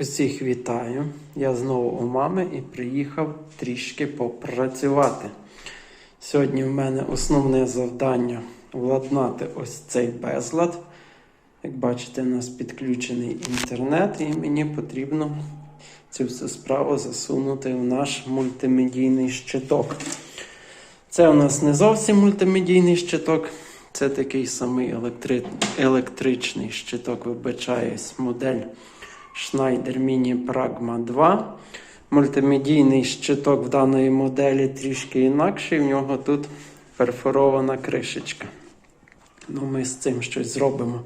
Усіх вітаю. Я знову у мами і приїхав трішки попрацювати. Сьогодні в мене основне завдання владнати ось цей безлад. Як бачите, у нас підключений інтернет, і мені потрібно цю всю справу засунути в наш мультимедійний щиток. Це у нас не зовсім мультимедійний щиток, це такий самий електри... електричний щиток, вибачаюсь, модель Schneider Mini Pragma 2. Мультимедійний щиток в даної моделі трішки інакший. В нього тут перфорована кришечка. Ну, ми з цим щось зробимо.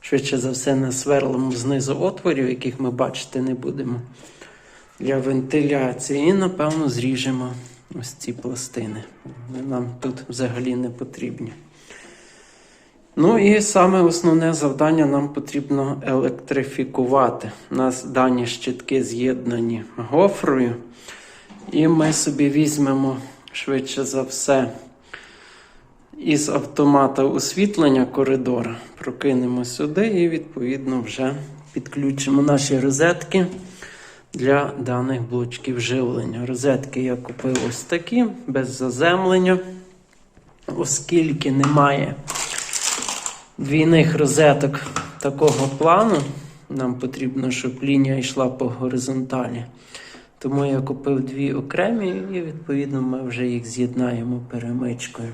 Швидше за все, не сверлимо знизу отворів, яких ми бачити не будемо. Для вентиляції. І, напевно, зріжемо ось ці пластини. Вони нам тут взагалі не потрібні. Ну і саме основне завдання нам потрібно електрифікувати. У нас дані щитки з'єднані гофрою. І ми собі візьмемо швидше за все із автомата освітлення коридора, прокинемо сюди і відповідно вже підключимо наші розетки для даних блочків живлення. Розетки я купив ось такі, без заземлення, оскільки немає двійних розеток такого плану. Нам потрібно, щоб лінія йшла по горизонталі. Тому я купив дві окремі і, відповідно, ми вже їх з'єднаємо перемичкою.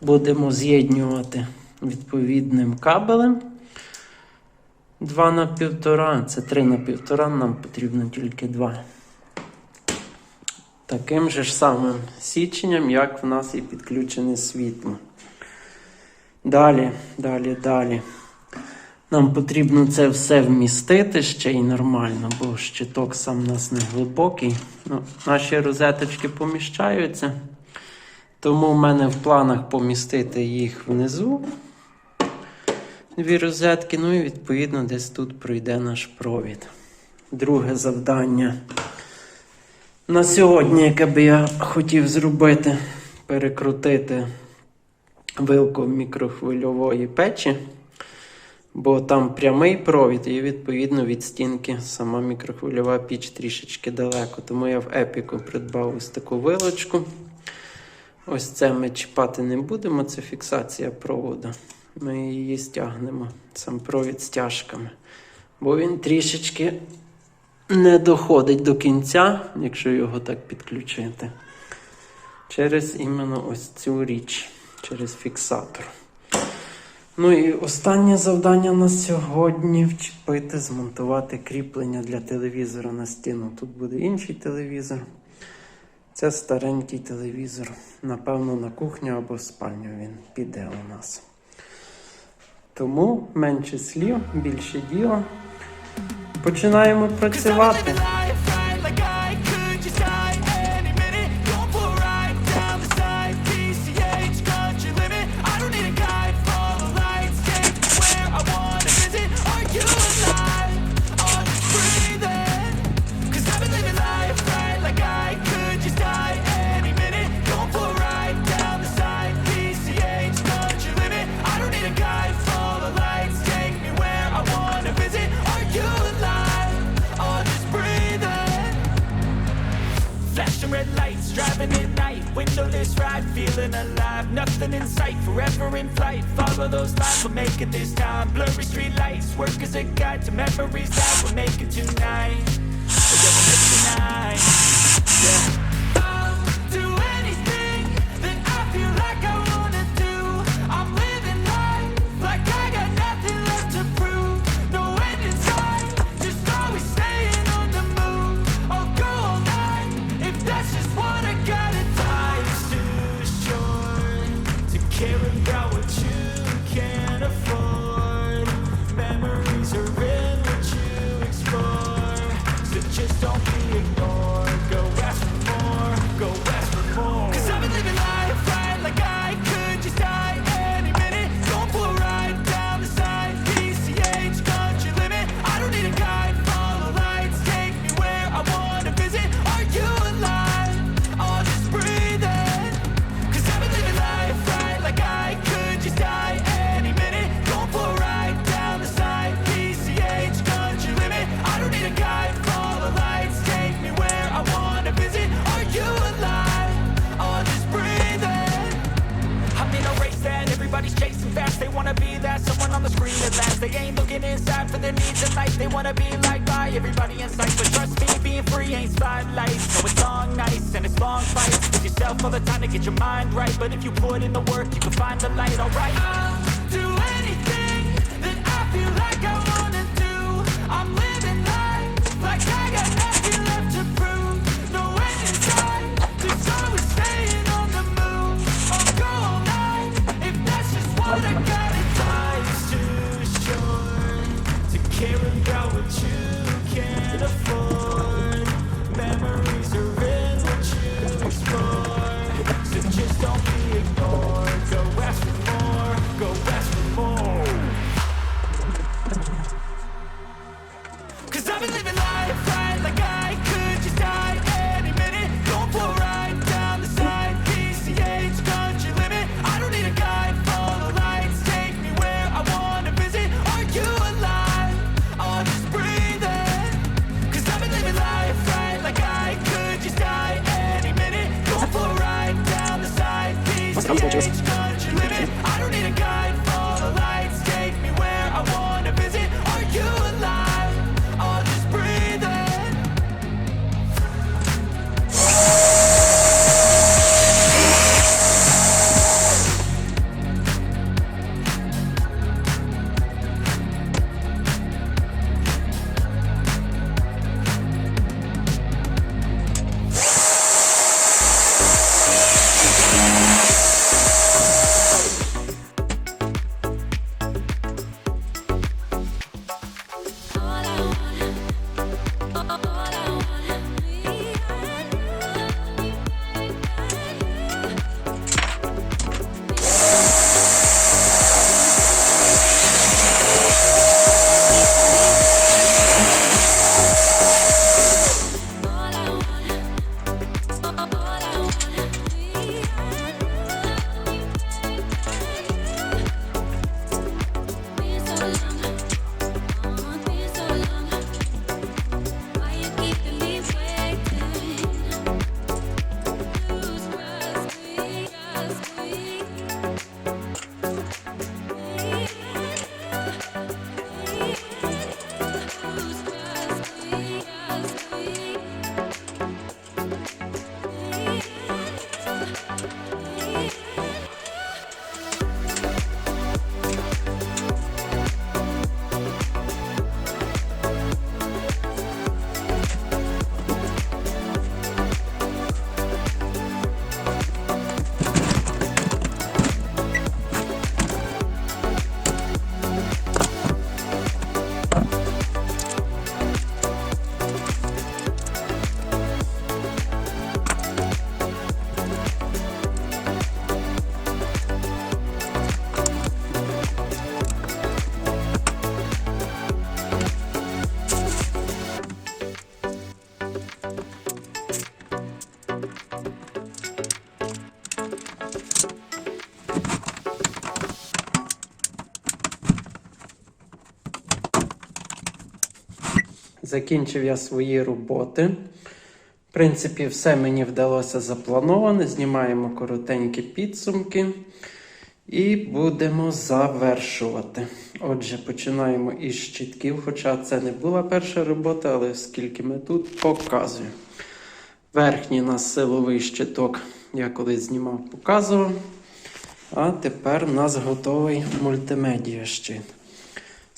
Будемо з'єднювати відповідним кабелем 2 на 1,5, це 3 на 1,5, нам потрібно тільки 2. Таким же ж самим січенням, як в нас і підключене світло. Далі, далі, далі. Нам потрібно це все вмістити ще й нормально, бо щиток сам у нас не глибокий. Ну, наші розеточки поміщаються. Тому в мене в планах помістити їх внизу. Дві розетки, ну і відповідно десь тут пройде наш провід. Друге завдання. На сьогодні, яке би я хотів зробити, перекрутити вилку мікрохвильової печі, бо там прямий провід, і відповідно від стінки сама мікрохвильова піч трішечки далеко. Тому я в епіку придбав ось таку вилочку. Ось це ми чіпати не будемо, це фіксація проводу. Ми її стягнемо, сам провід стяжками. Бо він трішечки не доходить до кінця, якщо його так підключити. Через іменно ось цю річ, через фіксатор. Ну і останнє завдання на сьогодні вчепити, змонтувати кріплення для телевізора на стіну. Тут буде інший телевізор. Це старенький телевізор. Напевно, на кухню або в спальню він піде у нас. Тому менше слів, більше діла. Починаємо працювати. Sight, forever in flight. Follow those lines, we'll make it this time. Blurry street lights, work as a guide to memories that we're making tonight. We'll make it tonight. Yeah. They ain't looking inside for their needs in life. They wanna be liked by everybody in sight. But trust me, being free ain't spotlight. No, it's long nights and it's long fights. With yourself all the time to get your mind right. But if you put in the work, you can find the light, alright. I'll do anything Закінчив я свої роботи. В принципі, все мені вдалося заплановане. Знімаємо коротенькі підсумки і будемо завершувати. Отже, починаємо із щитків, хоча це не була перша робота, але оскільки ми тут показую. Верхній нас силовий щиток я колись знімав, показував. А тепер у нас готовий мультимедіа щит.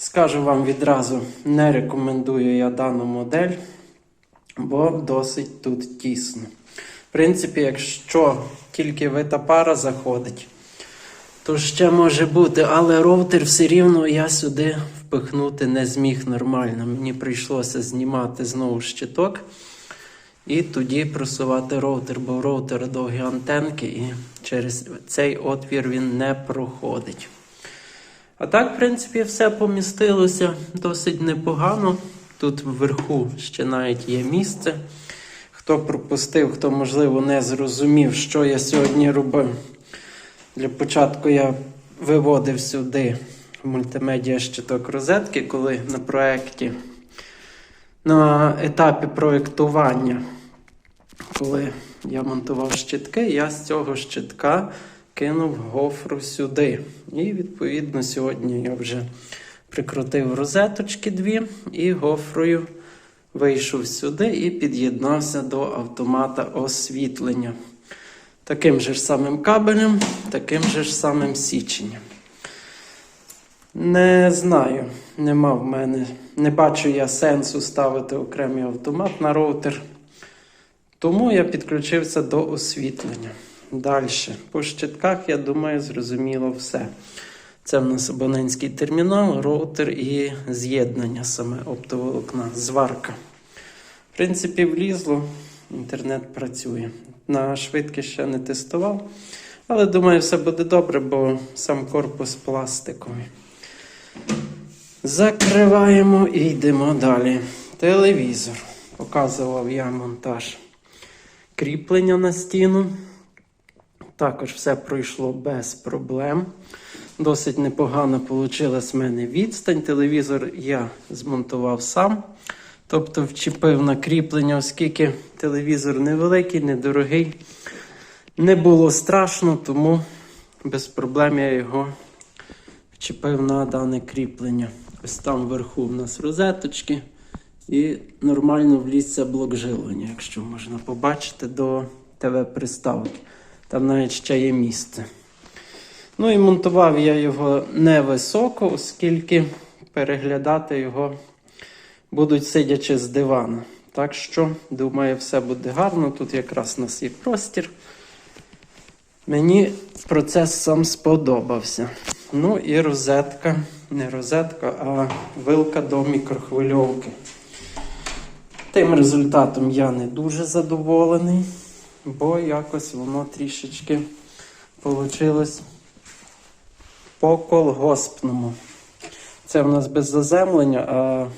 Скажу вам відразу, не рекомендую я дану модель, бо досить тут тісно. В принципі, якщо тільки вита пара заходить, то ще може бути, але роутер все рівно я сюди впихнути не зміг нормально. Мені прийшлося знімати знову щиток і тоді просувати роутер, бо у роутера довгі антенки, і через цей отвір він не проходить. А так, в принципі, все помістилося досить непогано. Тут вверху ще навіть є місце. Хто пропустив, хто, можливо, не зрозумів, що я сьогодні робив. Для початку я виводив сюди мультимедіа щиток розетки, коли на проєкті, на етапі проєктування, коли я монтував щитки, я з цього щитка кинув гофру сюди. І, відповідно, сьогодні я вже Прикрутив розеточки дві і гофрою вийшов сюди і під'єднався до автомата освітлення. Таким же ж самим кабелем, таким же ж самим січенням. Не знаю, нема в мене. Не бачу я сенсу ставити окремий автомат на роутер. Тому я підключився до освітлення. Далі. По щитках, я думаю, зрозуміло все. Це в нас абонентський термінал, роутер і з'єднання саме оптоволокна, зварка. В принципі, влізло, інтернет працює. На швидкість ще не тестував, але думаю, все буде добре, бо сам корпус пластиковий. Закриваємо і йдемо далі. Телевізор. Показував я монтаж кріплення на стіну. Також все пройшло без проблем. Досить непогано вийшла в мене відстань. Телевізор я змонтував сам. Тобто вчепив на кріплення, оскільки телевізор невеликий, недорогий. Не було страшно, тому без проблем я його вчепив на дане кріплення. Ось там вверху в нас розеточки. І нормально влізся блок живлення, якщо можна побачити, до ТВ-приставки. Там навіть ще є місце. Ну і монтував я його невисоко, оскільки переглядати його будуть сидячи з дивана. Так що, думаю, все буде гарно. Тут якраз у нас є простір. Мені процес сам сподобався. Ну і розетка, не розетка, а вилка до мікрохвильовки. Тим результатом я не дуже задоволений, бо якось воно трішечки вийшло по колгоспному. Це в нас без заземлення, а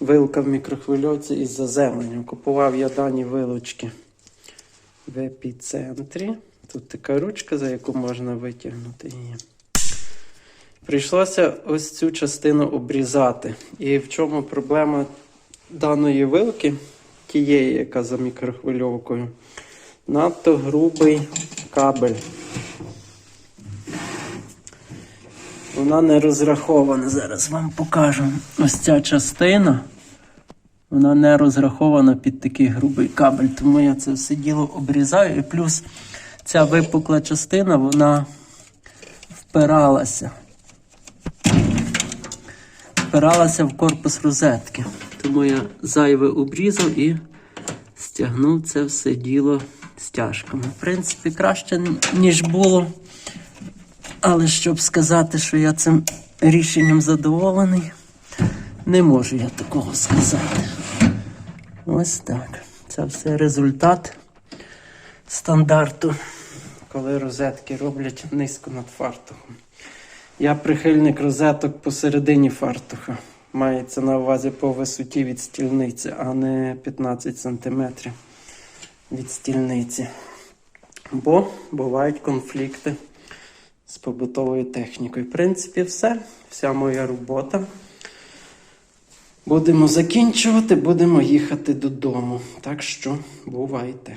вилка в мікрохвильовці із заземленням. Купував я дані вилочки в епіцентрі. Тут така ручка, за яку можна витягнути її. Прийшлося ось цю частину обрізати. І в чому проблема даної вилки, тієї, яка за мікрохвильовкою, надто грубий кабель. Вона не розрахована. Зараз вам покажу. Ось ця частина. Вона не розрахована під такий грубий кабель, тому я це все діло обрізаю. І плюс ця випукла частина, вона впиралася. Впиралася в корпус розетки. Тому я зайве обрізав і стягнув це все діло стяжками. В принципі, краще, ніж було. Але щоб сказати, що я цим рішенням задоволений, не можу я такого сказати. Ось так. Це все результат стандарту, коли розетки роблять низько над фартухом. Я прихильник розеток посередині фартуха. Мається на увазі по висоті від стільниці, а не 15 см від стільниці. Бо бувають конфлікти з побутовою технікою. В принципі, все. Вся моя робота. Будемо закінчувати, будемо їхати додому. Так що бувайте.